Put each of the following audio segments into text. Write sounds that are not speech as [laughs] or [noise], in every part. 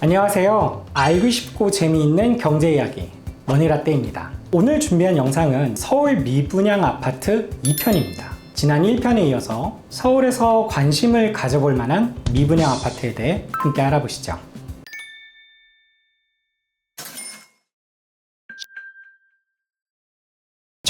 안녕하세요. 알고 싶고 재미있는 경제 이야기 머니라떼입니다. 오늘 준비한 영상은 서울 미분양 아파트 2편입니다. 지난 1편에 이어서 서울에서 관심을 가져볼 만한 미분양 아파트에 대해 함께 알아보시죠.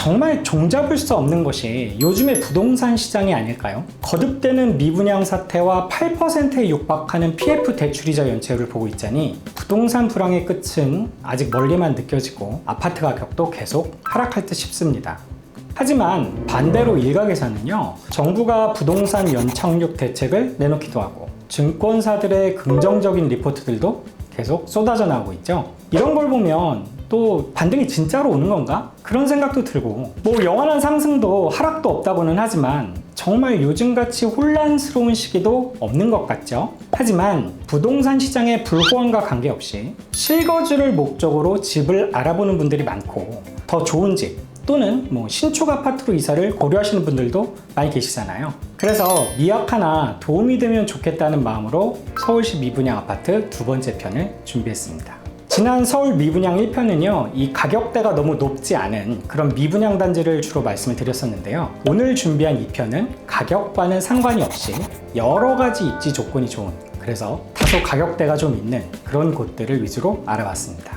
정말 종잡을 수 없는 것이 요즘의 부동산 시장이 아닐까요? 거듭되는 미분양 사태와 8%에 육박하는 PF 대출이자 연체율을 보고 있자니 부동산 불황의 끝은 아직 멀리만 느껴지고 아파트 가격도 계속 하락할 듯 싶습니다. 하지만 반대로 일각에서는요, 정부가 부동산 연착륙 대책을 내놓기도 하고 증권사들의 긍정적인 리포트들도 계속 쏟아져 나오고 있죠. 이런 걸 보면 또 반등이 진짜로 오는 건가? 그런 생각도 들고 뭐 영원한 상승도 하락도 없다고는 하지만 정말 요즘같이 혼란스러운 시기도 없는 것 같죠? 하지만 부동산 시장의 불호황과 관계없이 실거주를 목적으로 집을 알아보는 분들이 많고 더 좋은 집 또는 뭐 신축 아파트로 이사를 고려하시는 분들도 많이 계시잖아요. 그래서 미약 하나 도움이 되면 좋겠다는 마음으로 서울시 미분양 아파트 두 번째 편을 준비했습니다. 지난 서울 미분양 1편은요, 이 가격대가 너무 높지 않은 그런 미분양 단지를 주로 말씀을 드렸었는데요. 오늘 준비한 2편은 가격과는 상관이 없이 여러 가지 입지 조건이 좋은, 그래서 다소 가격대가 좀 있는 그런 곳들을 위주로 알아봤습니다.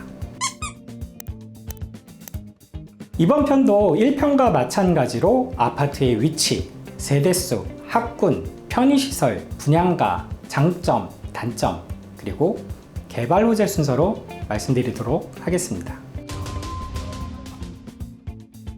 이번 편도 1편과 마찬가지로 아파트의 위치, 세대수, 학군, 편의시설, 분양가, 장점, 단점, 그리고 개발 호재 순서로 말씀드리도록 하겠습니다.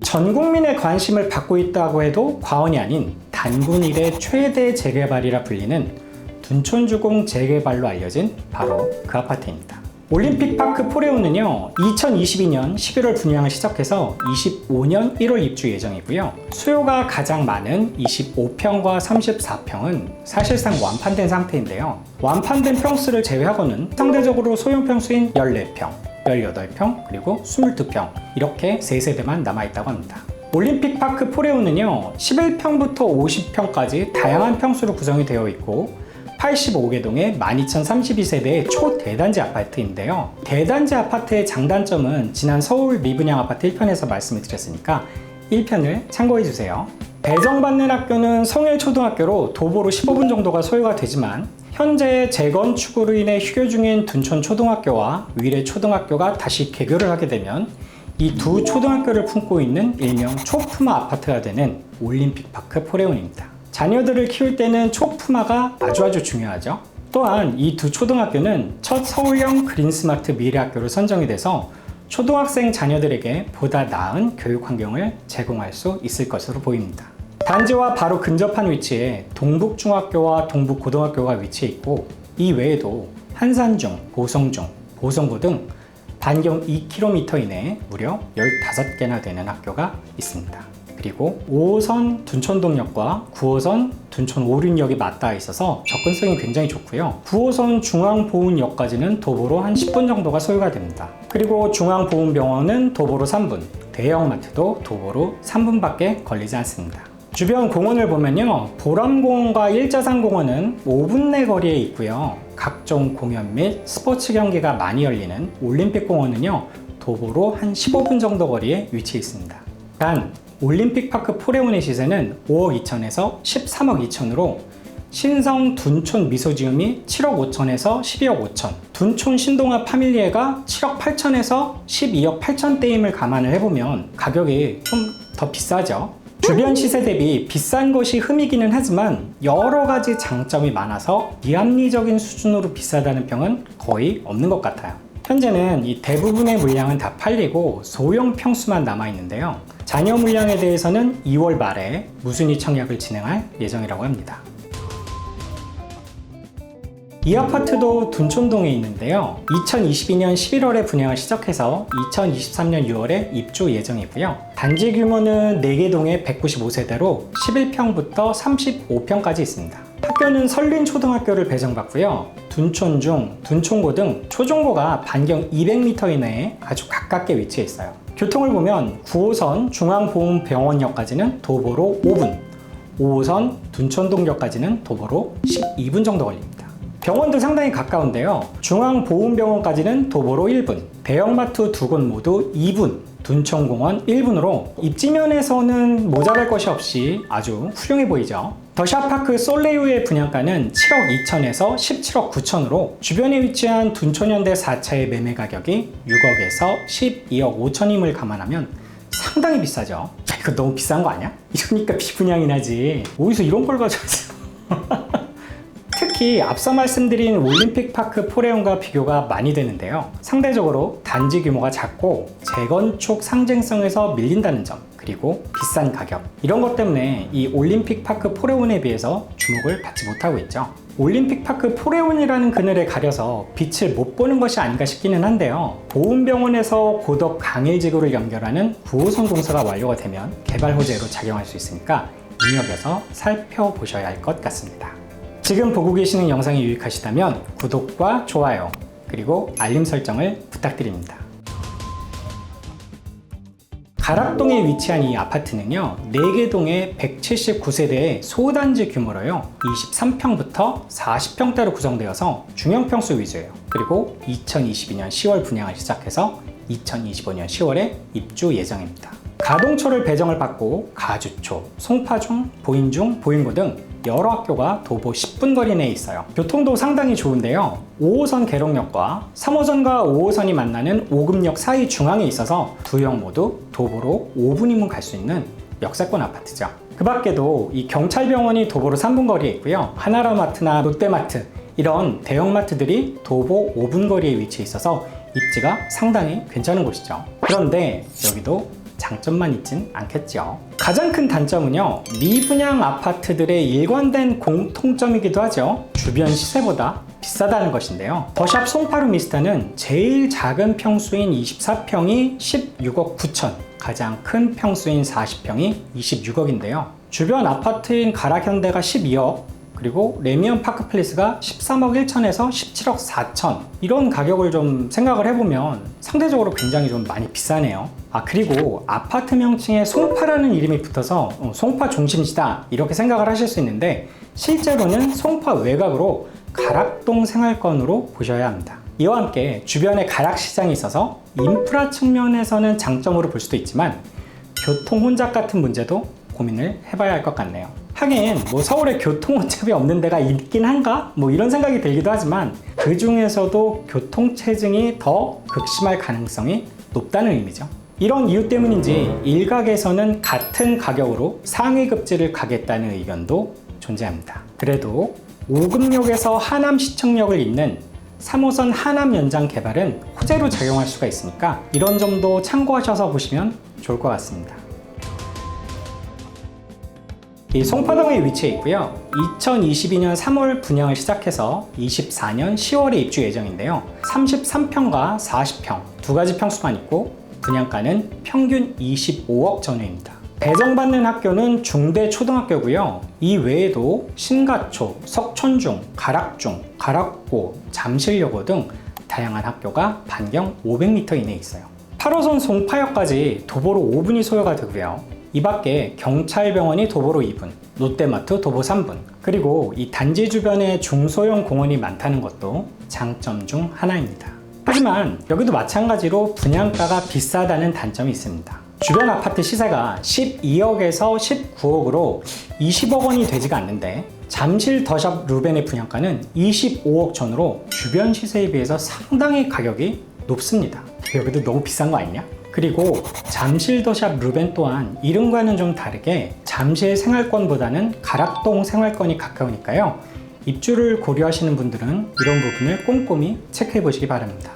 전 국민의 관심을 받고 있다고 해도 과언이 아닌 단군 일의 최대 재개발이라 불리는 둔촌주공 재개발로 알려진 바로 그 아파트입니다. 올림픽 파크 포레오는요 2022년 11월 분양을 시작해서 25년 1월 입주 예정이고요. 수요가 가장 많은 25평과 34평은 사실상 완판된 상태인데요. 완판된 평수를 제외하고는 상대적으로 소형 평수인 14평 18평 그리고 22평 이렇게 3세대만 남아있다고 합니다. 올림픽 파크 포레오는요 11평부터 50평까지 다양한 평수로 구성이 되어 있고 85개 동의 12,032세대의 초대단지 아파트인데요. 대단지 아파트의 장단점은 지난 서울 미분양 아파트 1편에서 말씀을 드렸으니까 1편을 참고해 주세요. 배정받는 학교는 성일초등학교로 도보로 15분 정도가 소요가 되지만 현재 재건축으로 인해 휴교 중인 둔촌 초등학교와 위례 초등학교가 다시 개교를 하게 되면 이 두 초등학교를 품고 있는 일명 초품화 아파트가 되는 올림픽파크 포레온입니다. 자녀들을 키울 때는 초품화가 아주 아주 중요하죠. 또한 이 두 초등학교는 첫 서울형 그린스마트 미래학교로 선정이 돼서 초등학생 자녀들에게 보다 나은 교육 환경을 제공할 수 있을 것으로 보입니다. 단지와 바로 근접한 위치에 동북중학교와 동북고등학교가 위치해 있고 이 외에도 한산중, 보성중, 보성고 등 반경 2km 이내에 무려 15개나 되는 학교가 있습니다. 그리고 5호선 둔촌동역과 9호선 둔촌 오륜역이 맞닿아 있어서 접근성이 굉장히 좋고요. 9호선 중앙보훈역까지는 도보로 한 10분 정도가 소요가 됩니다. 그리고 중앙보훈병원은 도보로 3분, 대형마트도 도보로 3분밖에 걸리지 않습니다. 주변 공원을 보면요. 보람공원과 일자산공원은 5분 내 거리에 있고요. 각종 공연 및 스포츠 경기가 많이 열리는 올림픽공원은요. 도보로 한 15분 정도 거리에 위치해 있습니다. 단 올림픽파크 포레온의 시세는 5억 2천에서 13억 2천으로 신성 둔촌 미소지움이 7억 5천에서 12억 5천 둔촌 신동아 파밀리에가 7억 8천에서 12억 8천대임을 감안을 해보면 가격이 좀 더 비싸죠. 주변 시세 대비 비싼 것이 흠이기는 하지만 여러 가지 장점이 많아서 비합리적인 수준으로 비싸다는 평은 거의 없는 것 같아요 현재는 이 대부분의 물량은 다 팔리고 소형 평수만 남아 있는데요. 잔여 물량에 대해서는 2월 말에 무순위 청약을 진행할 예정이라고 합니다. 이 아파트도 둔촌동에 있는데요. 2022년 11월에 분양을 시작해서 2023년 6월에 입주 예정이고요. 단지 규모는 4개 동에 195세대로 11평부터 35평까지 있습니다. 학교는 설린 초등학교를 배정받고요. 둔촌 중, 둔촌고 등 초중고가 반경 200m 이내에 아주 가깝게 위치해 있어요. 교통을 보면 9호선 중앙보훈병원역까지는 도보로 5분, 5호선 둔촌동역까지는 도보로 12분 정도 걸립니다. 병원도 상당히 가까운데요. 중앙보훈병원까지는 도보로 1분, 대형마트 두 곳 모두 2분, 둔촌공원 1분으로 입지면에서는 모자랄 것이 없이 아주 훌륭해 보이죠. 더샤파크 솔레유의 분양가는 7억 2천에서 17억 9천으로 주변에 위치한 둔촌현대 4차의 매매 가격이 6억에서 12억 5천임을 감안하면 상당히 비싸죠. 야, 이거 너무 비싼 거 아니야? 이러니까 비분양이 나지. 어디서 이런 걸 가져왔어? [laughs] 특히 앞서 말씀드린 올림픽 파크 포레온과 비교가 많이 되는데요. 상대적으로 단지 규모가 작고 재건축 상징성에서 밀린다는 점, 그리고 비싼 가격. 이런 것 때문에 이 올림픽 파크 포레온에 비해서 주목을 받지 못하고 있죠. 올림픽 파크 포레온이라는 그늘에 가려서 빛을 못 보는 것이 아닌가 싶기는 한데요. 보훈병원에서 고덕 강일지구를 연결하는 9호선 공사가 완료가 되면 개발 호재로 작용할 수 있으니까 입력해서 살펴보셔야 할 것 같습니다. 지금 보고 계시는 영상이 유익하시다면 구독과 좋아요 그리고 알림 설정을 부탁드립니다. 가락동에 위치한 이 아파트는요, 4개 동의 179세대의 소단지 규모로요, 23평부터 40평대로 구성되어서 중형평수 위주예요. 그리고 2022년 10월 분양을 시작해서 2025년 10월에 입주 예정입니다. 가동초를 배정을 받고 가주초, 송파중, 보인중, 보인고 등 여러 학교가 도보 10분 거리 내에 있어요. 교통도 상당히 좋은데요. 5호선 계룡역과 3호선과 5호선이 만나는 오금역 사이 중앙에 있어서 두 역 모두 도보로 5분이면 갈 수 있는 역세권 아파트죠. 그 밖에도 이 경찰병원이 도보로 3분 거리에 있고요. 하나라마트나 롯데마트 이런 대형마트들이 도보 5분 거리에 위치해 있어서 입지가 상당히 괜찮은 곳이죠. 그런데 여기도 장점만 있진 않겠죠. 가장 큰 단점은요, 미분양 아파트들의 일관된 공통점이기도 하죠. 주변 시세보다 비싸다는 것인데요. 더샵 송파루 미스타는 제일 작은 평수인 24평이 16억 9천, 가장 큰 평수인 40평이 26억인데요. 주변 아파트인 가락현대가 12억, 그리고 레미언 파크플레이스가 13억 1천에서 17억 4천. 이런 가격을 좀 생각을 해보면 상대적으로 굉장히 좀 많이 비싸네요. 아 그리고 아파트 명칭에 송파라는 이름이 붙어서 어, 송파 중심지다. 이렇게 생각을 하실 수 있는데 실제로는 송파 외곽으로 가락동 생활권으로 보셔야 합니다. 이와 함께 주변에 가락시장이 있어서 인프라 측면에서는 장점으로 볼 수도 있지만 교통 혼잡 같은 문제도 고민을 해봐야 할 것 같네요. 하긴 뭐 서울에 교통 혼잡이 없는 데가 있긴 한가? 뭐 이런 생각이 들기도 하지만 그 중에서도 교통 체증이 더 극심할 가능성이 높다는 의미죠. 이런 이유 때문인지 일각에서는 같은 가격으로 상위급지를 가겠다는 의견도 존재합니다. 그래도 오금역에서 하남시청역을 잇는 3호선 하남 연장 개발은 호재로 작용할 수가 있으니까 이런 점도 참고하셔서 보시면 좋을 것 같습니다. 이 송파동에 위치해 있고요. 2022년 3월 분양을 시작해서 24년 10월에 입주 예정인데요. 33평과 40평 두 가지 평수만 있고 분양가는 평균 25억 전후입니다. 배정받는 학교는 중대 초등학교고요. 이 외에도 신가초, 석촌중, 가락중, 가락고, 잠실여고 등 다양한 학교가 반경 500m 이내에 있어요. 8호선 송파역까지 도보로 5분이 소요가 되고요. 이 밖에 경찰병원이 도보로 2분, 롯데마트 도보 3분, 그리고 이 단지 주변에 중소형 공원이 많다는 것도 장점 중 하나입니다. 하지만 여기도 마찬가지로 분양가가 비싸다는 단점이 있습니다. 주변 아파트 시세가 12억에서 19억으로 20억 원이 되지가 않는데 잠실 더샵 루벤의 분양가는 25억 전으로 주변 시세에 비해서 상당히 가격이 높습니다. 여기도 너무 비싼 거 아니냐? 그리고 잠실 더샵 루벤 또한 이름과는 좀 다르게 잠실 생활권보다는 가락동 생활권이 가까우니까요. 입주를 고려하시는 분들은 이런 부분을 꼼꼼히 체크해 보시기 바랍니다.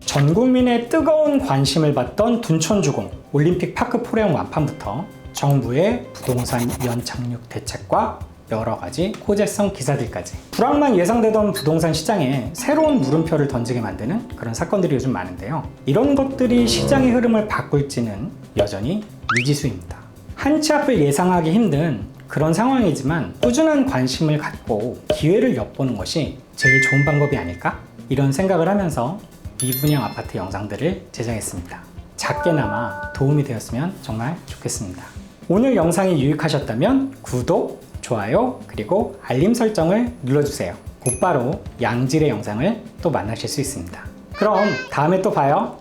전 국민의 뜨거운 관심을 받던 둔촌주공 올림픽 파크 포레용 완판부터 정부의 부동산 연착륙 대책과 여러 가지 호재성 기사들까지 불황만 예상되던 부동산 시장에 새로운 물음표를 던지게 만드는 그런 사건들이 요즘 많은데요. 이런 것들이 시장의 흐름을 바꿀지는 여전히 미지수입니다. 한치 앞을 예상하기 힘든 그런 상황이지만 꾸준한 관심을 갖고 기회를 엿보는 것이 제일 좋은 방법이 아닐까? 이런 생각을 하면서 미분양 아파트 영상들을 제작했습니다. 작게나마 도움이 되었으면 정말 좋겠습니다. 오늘 영상이 유익하셨다면 구독, 좋아요, 그리고 알림 설정을 눌러주세요. 곧바로 양질의 영상을 또 만나실 수 있습니다. 그럼 다음에 또 봐요.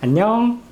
안녕!